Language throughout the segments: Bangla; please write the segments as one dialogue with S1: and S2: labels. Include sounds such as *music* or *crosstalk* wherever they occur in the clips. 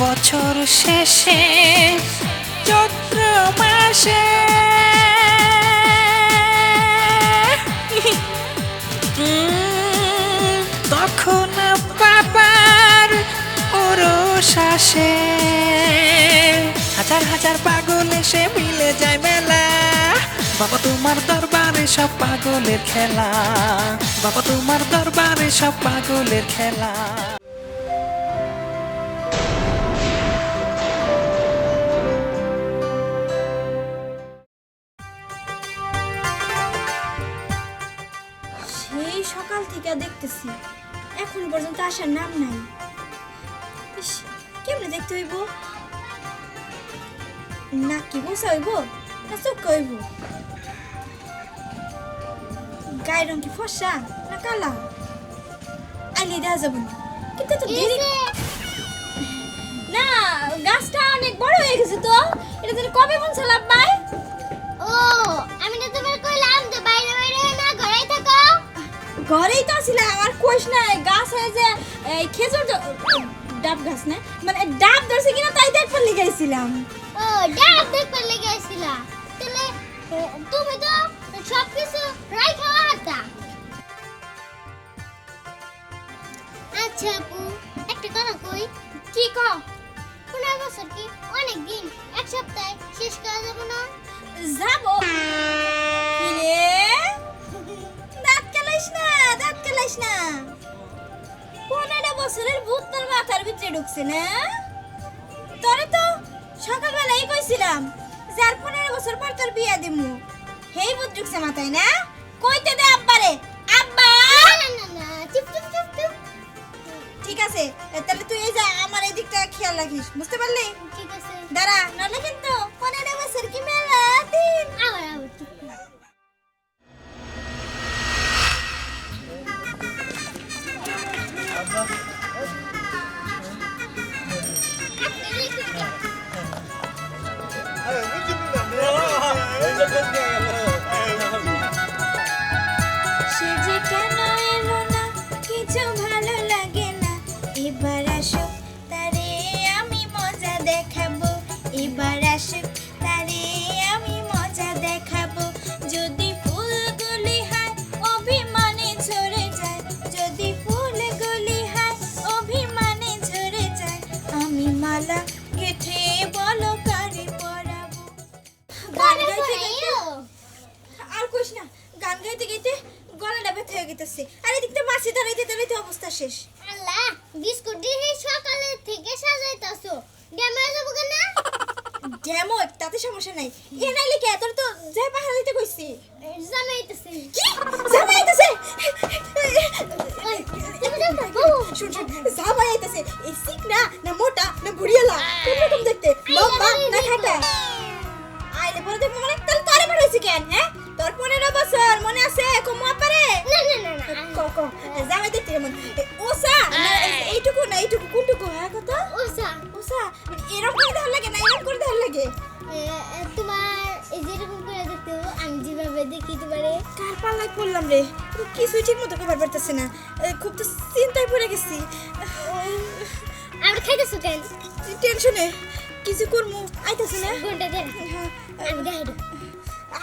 S1: বছর শেষে চৈত্র মাসে। তখন বাবার ওরস আসে। হাজার হাজার পাগল এসে মিলে যায় মেলা। বাবা তোমার দরবারে সব পাগলের খেলা। বাবা তোমার দরবারে সব পাগলের খেলা।
S2: আসার নাম নাই। ইস, কেমনে দেখতে হইব? না কি বসা হইব? না চোখ হইব? গায়ের রং কি ফর্সা না কালা? আইলে দেওয়া যাবে না। কিন্তু তো দেরি না গাছটা অনেক বড় হয়ে গেছে তো। এটা তুমি কবে বুনছো লাভ
S3: ও আমি তো তোমার ঘরেই
S2: তো ছিল আমার কোষ না গাছ হয়ে যে এই খেজুর ডাব গাছ না? মানে ডাব ধরছে কিনা তাই দেখবার লিগাইছিলাম
S3: ও দেখতে লেগে আসছিলা তাহলে তুমি তো সব কিছু রাই খাওয়া হাতা। আচ্ছা আপু একটা কথা কই
S2: কি ক?
S3: পনেরো বছর কি অনেক দিন এক সপ্তাহে শেষ করা যাবে না?
S2: যাব। কেলাইস না, দাঁত কেলাইস না। পনেরো বছরের ভূত তোর মাথার ভিতরে ঢুকছে না? তোরে তো সকালবেলাই কইছিলাম, যার পনেরো বছর পর তোর বিয়ে দিমু। হেই ভূত ঢুকছে মাথায়, না? গেতেছে আর এদিক থেকে মাছি দাঁড়াইতে দাঁড়াইতে অবস্থা শেষ।
S3: আল্লাহ বিস্কুট দিয়ে সকালে থেকে সাজাইতাছো। ড্যামে যাব কেন?
S2: ডেমো তাতে সমস্যা নাই। এ নাইলে কে তোর তো যাই পাহাড় দিতে কইছি?
S3: জামাইতেছে।
S2: কি? জামাই আইতাছে
S3: ওই, তুমি যাও না, বউ।
S2: শুন শুন জামাই এই সিক না না মোটা না বুড়িয়ালা কোন রকম দেখতে? লম্বা না খাটা? আইলে পরে দেখব মানে তাহলে তোরে পাঠাইছি কেন হ্যাঁ? তোর পনেরো বছর মনে আছে? কমু জামাই দেখতে কেমন ওসা এইটুকু না এইটুকু কোনটুকু? হ্যাঁ কথা
S3: ওসা
S2: ওসা মানে এরকম করে দেওয়ার লাগে না এরকম করে দেওয়ার লাগে।
S3: তোমার যেরকম করে দেখতে আমি যেভাবে দেখি তোমারে।
S2: কার পাল্লায় পড়লাম রে? কিছুই ঠিক মতো করবার পারতেছে না খুব তো চিন্তায় পড়ে গেছি।
S3: আমরা খাইতেছো কেন?
S2: টেনশনে। কিছু করমু? আইতাছে না?
S3: ঘণ্টা দেন।
S2: হ্যাঁ,
S3: আমি দেব।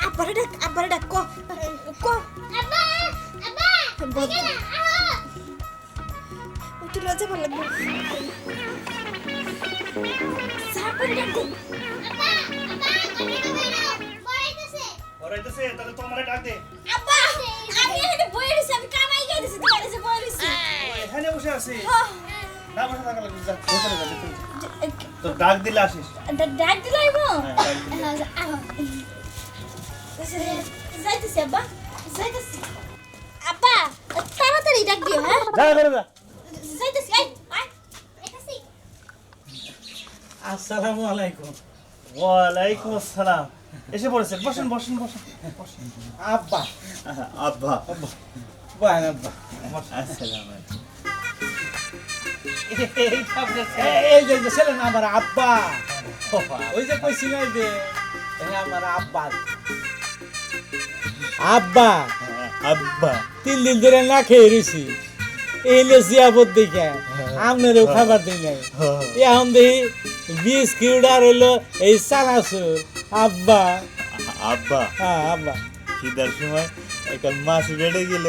S2: আব্বারে ডাক আব্বারে ডাক ক ক। একটু লজ্জা ভালো লাগবে। সাপরে ডাক। দে।
S3: আব্বা আব্বা ঘণ্টা বেরো পড়াইতেছে
S4: ওরাইতেছে তাহলে তোমারে ডাক দে।
S2: আব্বা আমি এখানে বইয়ে রয়েছি আমি কামাই গেছি তোমার কাছে বইয়ে রয়েছি।
S4: ও এখানে বসে আছি
S2: হ্যাঁ,
S4: না বসে থাকা লাগবে যা বসে যা। তুই তো ডাক দিলে আসিস।
S2: ডাক
S4: হ্যাঁ দিলে।
S3: আহো।
S2: যাইতেছি আব্বা। যাইতেছি। তাড়াতাড়ি ডাক দিও হ্যাঁ
S4: যা করে যা
S2: যাইতেছি আই আই
S3: এটাছি
S4: আসসালামু আলাইকুম ওয়ালাইকুম আসসালাম এসে পড়েছেন বসেন বসেন বসেন।
S5: আব্বা।
S4: আব্বা।
S5: বাহ আব্বা।
S4: আসসালামু আলাইকুম।
S5: এই যে যে ছেলে না আমার আব্বা। ওই যে কইছিল যে এ আমার আব্বা। আব্বা।
S4: আব্বা
S5: তিন দিন ধরে না খেয়ে রয়েছি এই লে জিয়াবত দেখে আপনারও খাবার দিই নাই। এখন দেখি বিস্কিট আর হইল এই চানাচুর। আব্বা।
S4: আব্বা।
S5: হ্যাঁ আব্বা।
S4: খিদার সময় একটা মাছ বেড়ে গেল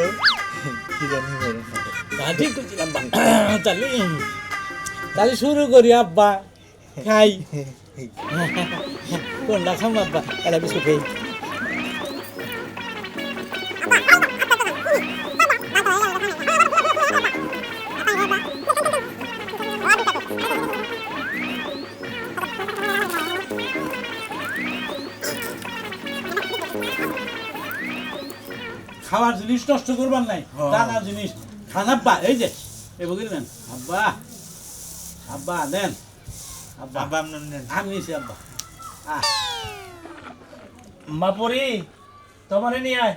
S4: খিদা নেই না।
S5: ঠিক করছিলাম তাহলে তাহলে শুরু করি আব্বা। খাই। *laughs* কোনটা খাম আব্বা? এটা বিস্কুট খাই। খাওয়ার জিনিস নষ্ট করবার নাই দানা জিনিস। খান আব্বা এই যে এ বগির নেন। আব্বা আব্বা নেন। আব্বা
S4: আব্বা আপনার নেন।
S5: আমি নিছি আব্বা। আহ।
S4: মাপরি তোমারে নিয়ে আয়।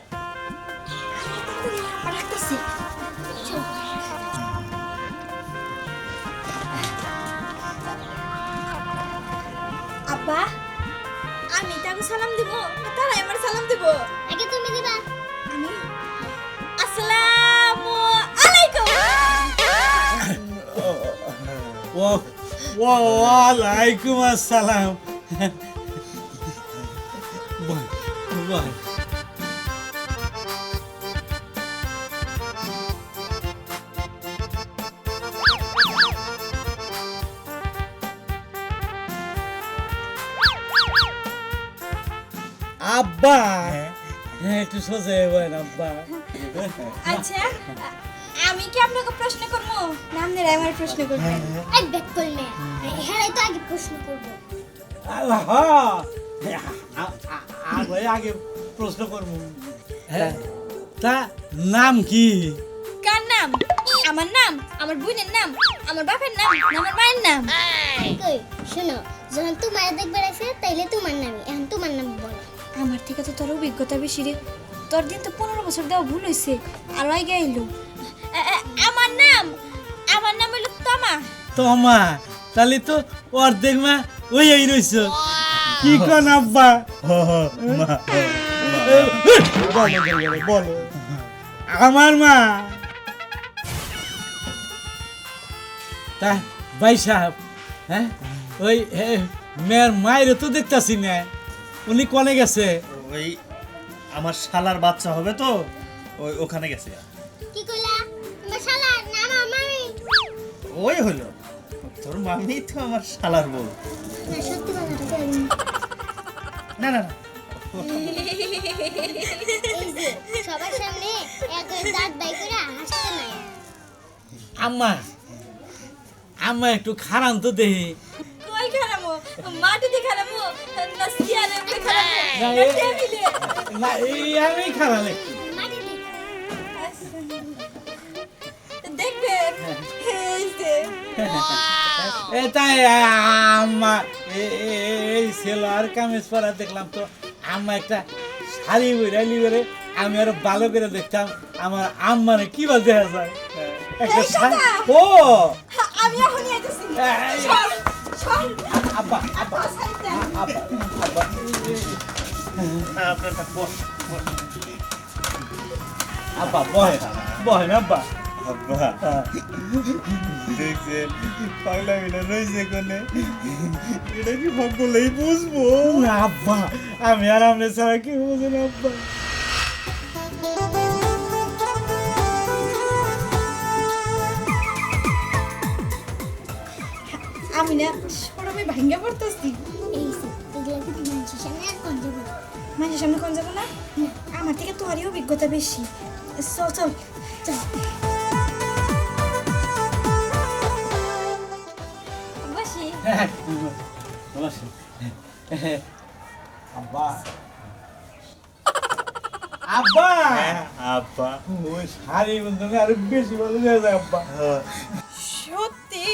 S2: আব্বা আমি তাকে সালাম দিব? না তারাই আমার সালাম দিবা?
S5: ওয়ালাইকুম আসসালাম। আব্বা হ্যাঁ। একটু সোজা হবেন আব্বা।
S2: আচ্ছা আমি কি আপনাকে প্রশ্ন করব? না আপনারা আমার প্রশ্ন করবেন।
S3: এক ব্যাক করলে। হ্যাঁ তো আগে প্রশ্ন করব।
S5: আল্লাহ আগে আগে প্রশ্ন করব। তা নাম কি?
S2: কার নাম? আমার নাম? আমার বোনের নাম? আমার বাপের নাম? আমার মায়ের নাম?
S3: কই শোনো যখন তোমার দেখবে আছে তাইলে তোমার নামই এখন তোমার নাম বলো।
S2: আমার থেকে তো তোর অভিজ্ঞতা বেশি রে। তোর দিন তো পনেরো বছর দেওয়া ভুল হয়েছে। আর আগে এলো। আমার নাম? আমার নাম হলো তমা।
S5: তোমা তাহলে তো অর্ধেক মা ওই এই রইছ কি কন আব্বা? বলো আমার মা। তা ভাই সাহেব হ্যাঁ? ওই হে, মেয়ের মায়ের তো দেখতাছি না। উনি কনে গেছে?
S4: ওই আমার শালার বাচ্চা হবে তো? ওই ওখানে গেছে।
S3: কি কইলা? আমার নাম
S4: ওই হলো তোর মামি তো আমার শালার বউ।
S3: না সত্যি কথাটা
S4: না না না।
S3: সবার সামনে এক দাঁত বাই করে হাসতে নাই।
S5: আম্মা আম্মা একটু খারান তো দেহি
S2: কই খারামো? মাটিতে খারামো খারামো
S5: না, এই আমি
S2: দেখবেন
S5: আম্মা এই সেলোয়ার কামিজ পরা দেখলাম তো আম্মা একটা শাড়ি বইরালি করে আমি আরও ভালো করে দেখতাম আমার আম্মারে কি বল দেখা যায়। একটা শাড়ি ও!
S2: আমি এখনই
S5: আব্বা আব্বা। আব্বা আব্বা। আব্বা বহে বহে আব্বা।
S4: আব্বা দেখছেন পাগলা মিলে রয়েছে কোনে এটা কি সকলেই বুঝব?
S5: না আব্বা আমি আর আপনি ছাড়া কি বুঝেন আব্বা।
S2: আমি না সরমে ভাঙ্গা পড়তেছি।
S3: মানুষের সামনে কোন যাব না?
S2: আমার থেকে তোরই অভিজ্ঞতা বেশি। চল চল চল। বসি।
S5: আব্বা। আব্বা!
S4: আব্বা।
S5: ওই শাড়ি বন্ধনে আরও বেশি ভালো হয়ে যায় আব্বা।
S2: সত্যি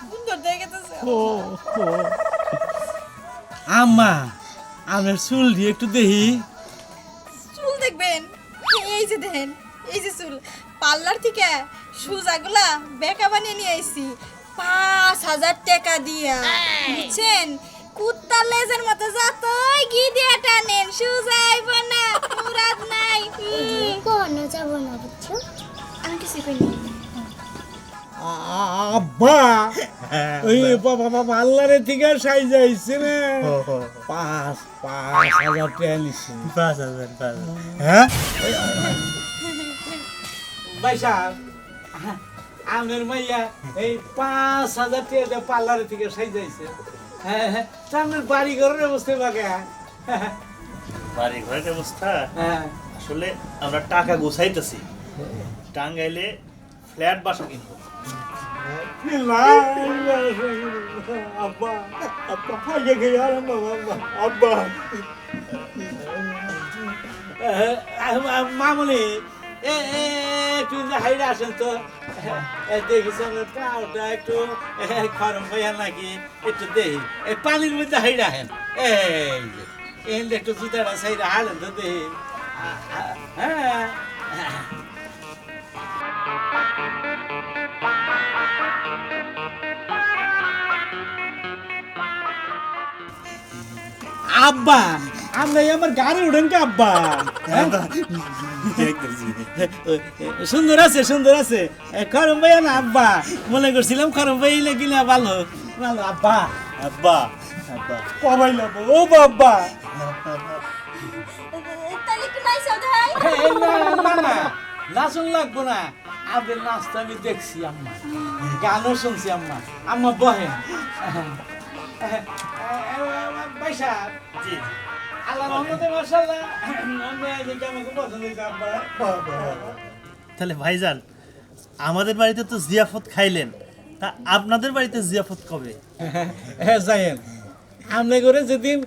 S2: সুন্দর দেখাতেছে
S5: আম্মা আমার চুল দিয়ে একটু দেখি।
S2: চুল দেখবেন? এই যে দেখেন এই যে চুল। পার্লার থেকে সুজাগুলা বেকা বানিয়ে নিয়ে আইছি। পাঁচ হাজার টাকা দিয়া। বুঝছেন? কুত্তা লেজের মতো যতই ঘি দিয়ে টানেন সুজাইব না মুরাদ নাই।
S3: কোনো যাব না বুঝছ?
S2: আমি কিছু কইনি
S5: আ- আব্বা ওই বাবা বাবা আল্লাহরে থেকে সাই যাইছে না পাঁচ পাঁচ হাজার টাকা নিচ্ছে
S4: পাঁচ হাজার পাঁচ হ্যাঁ?
S5: ভাই সাহেব আপনার মাইয়া এই পাঁচ হাজার টাকা দিয়ে পার্লারে থেকে সাই যাইছে হ্যাঁ হ্যাঁ আপনার বাড়ি ঘরের অবস্থা বাগা
S4: বাড়ি ঘরের অবস্থা?
S5: হ্যাঁ।
S4: আসলে আমরা টাকা গোছাইতেছি। টাঙ্গাইলে ফ্ল্যাট বাসা কিনবো।
S5: এ এ একটু হাইরা আসেন তো দেখিস কাউটা একটু খরম ভাইয়া নাকি একটু দেহি এই পানির মধ্যে হাইরা হেন এই যে একটু তো দেহি হ্যাঁ আব্বা আমরা আমার গাড়ি উঠেন কে আব্বা? হ্যাঁ? সুন্দর আছে সুন্দর আছে। এ, খরম ভাইয়া না আব্বা? মনে করছিলাম খরম ভাই লাগিলে ভালো। ভালো আব্বা।
S4: আব্বা আব্বা।
S5: কবাই লব। ও বাবা না না না নাচন লাগবো না। আপনার নাচটা আমি দেখছি আম্মা। গানও শুনছি আম্মা। আম্মা বহেন। পয়সা
S4: জি
S5: আল্লাহ রহমতে মাশাআল্লাহ। আমি আজকে আমাকে পছন্দ হয়েছে
S4: তাহলে ভাইজান আমাদের বাড়িতে তো জিয়াফত খাইলেন। তা আপনাদের বাড়িতে জিয়াফত কবে? *laughs*
S5: হ্যাঁ যাইয়েন আপনি করে যেদিন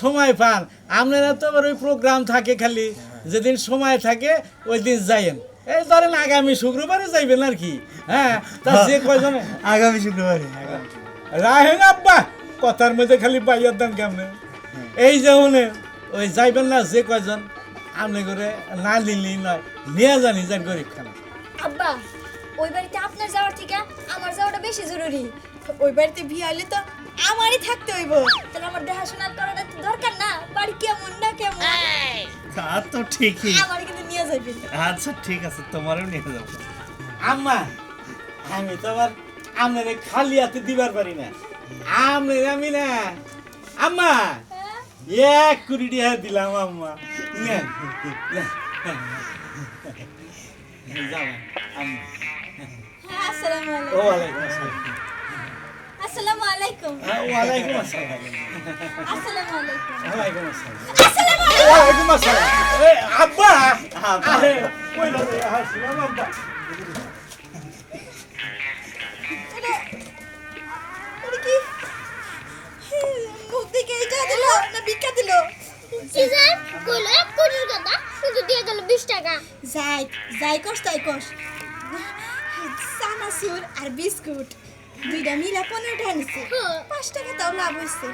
S5: সময় পান আপনারা তো আবার ওই প্রোগ্রাম থাকে খালি। যেদিন সময় থাকে ওই দিন যাইয়েন। এই ধরেন আগামী শুক্রবারে যাইবেন আর কি। হ্যাঁ তা যে কয়জন
S4: আগামী শুক্রবারে।
S5: রাহেন আব্বা! কথার মধ্যে খালি বাইয়ার দাম কেমনে? এই যেমন ওই যাইবেন না যে কয়জন আপনি করে না নিলি নয় নিয়ে জানি যান গরিব খানা
S2: আব্বা ওই বাড়িতে আপনার যাওয়ার থেকে আমার যাওয়াটা বেশি জরুরি। ওই বাড়িতে বিয়ে তো আমারই থাকতে হইব। তাহলে আমার দেখাশোনা করাটা তো দরকার না? বাড়ি কেমন না কেমন?
S4: তা তো ঠিকই।
S2: আমার কিন্তু নিয়ে যাবেন
S4: আচ্ছা ঠিক আছে তোমারও নিয়ে যাব।
S5: আম্মা আমি তো আবার আপনার খালি হাতে দিবার পারি না। আপনার আমি না। আম্মা এক কুড়ি টাকা দিলাম আম্মা। নেন, নেন। যাও, আম্মা।
S2: আসসালামু আলাইকুম।
S5: ওয়ালাইকুম আসসালাম।
S2: আসসালামু আলাইকুম।
S5: হ্যাঁ, ওয়ালাইকুম আসসালাম।
S2: আলাইকুম।
S5: আব্বা! আরে না আব্বা।
S2: দিল না ভিক্ষা দিল?
S3: সিজন কইলো এক কোটির কথা কিন্তু দিয়ে গেল বিশ টাকা।
S2: যাই যাই কস তাই কস। চানাচুর আর বিস্কুট দুইটা মিলা পনেরো টাকা নিচ্ছে
S3: হ্যাঁ।
S2: পাঁচ টাকা তাও লাভ হয়েছে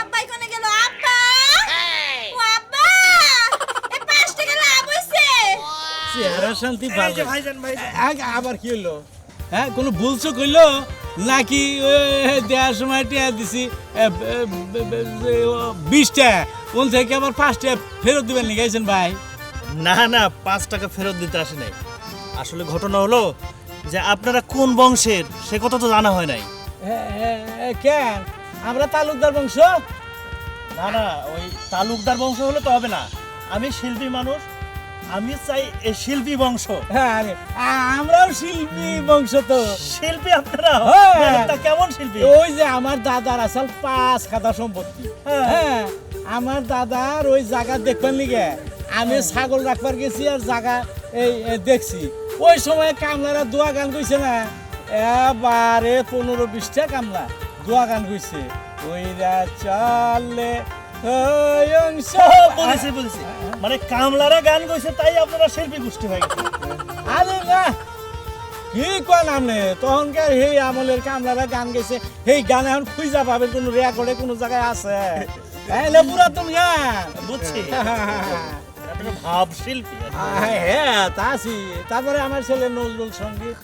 S2: আব্বাই কোনে গেল আব্বা! ও আব্বা! এ পাঁচ টাকা লাভ হয়েছে
S5: চেহারা শান্তি ভালো
S4: ভাইজান ভাইজান।
S5: আবার কি হইল? হ্যাঁ কোনো ভুলছো কইলো নাকি দেওয়ার সময় টিয়া দিছি? বিশটা। কোন থেকে আবার পাঁচটা ফেরত দিবেন নি গেছেন ভাই?
S4: না না পাঁচ টাকা ফেরত দিতে আসে নাই। আসলে ঘটনা হলো যে আপনারা কোন বংশের সে কথা তো জানা হয় নাই।
S5: কেন আমরা তালুকদার বংশ?
S4: না না ওই তালুকদার বংশ হলে তো হবে না। আমি শিল্পী মানুষ আমি চাই এই শিল্পী বংশ।
S5: হ্যাঁ আরে, আমরাও শিল্পী বংশ তো।
S4: শিল্পী আপনারা
S5: হ্যাঁ।
S4: তা কেমন শিল্পী?
S5: ওই যে আমার দাদার আসল পাঁচ খাতা সম্পত্তি।
S4: হ্যাঁ।
S5: হ্যাঁ আমার দাদার ওই জায়গা দেখবেন লিগে আমি ছাগল রাখবার গেছি আর জায়গা এই দেখছি। ওই সময় কামলারা দোয়া গান কইছে না? এবারে পনেরো বিশটা কামলা দোয়া গান কইছে। ওইরা চলে
S4: বলেছি বলেছি। মানে কামলারা গান গাইছে তাই আপনারা শিল্পী গোষ্ঠী হয়ে গেছে।
S5: আরে না কি কয় নামনে তখনকার সেই আমলের কামলারা গান গেছে? সেই গান এখন খুঁজা পাবে কোনো রেকর্ডে কোনো জায়গায় আছে? এলে পুরাতন গান।
S4: বুঝছি। *laughs* ভাব শিল্পী।
S5: হ্যাঁ তা আছি। তারপরে আমার ছেলে নজরুল সংগীত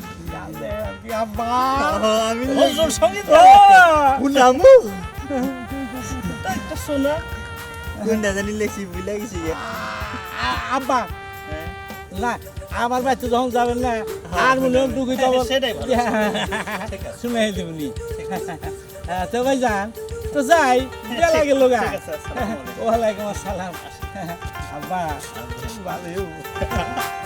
S4: আমি নজরুল! শোনা।
S6: কোনটা জানি লেখি ভুলে গেছি
S5: আব্বা না আমার বাচ্চা যখন যাবেন না হারমোনিয়াম টুকুই তো
S4: হ্যাঁ, সেটাই।
S5: শুনে দেবনি তো ভাই যান তো যাই বেলা গেল গা ওয়ালাইকুম আসসালাম আব্বা ভালো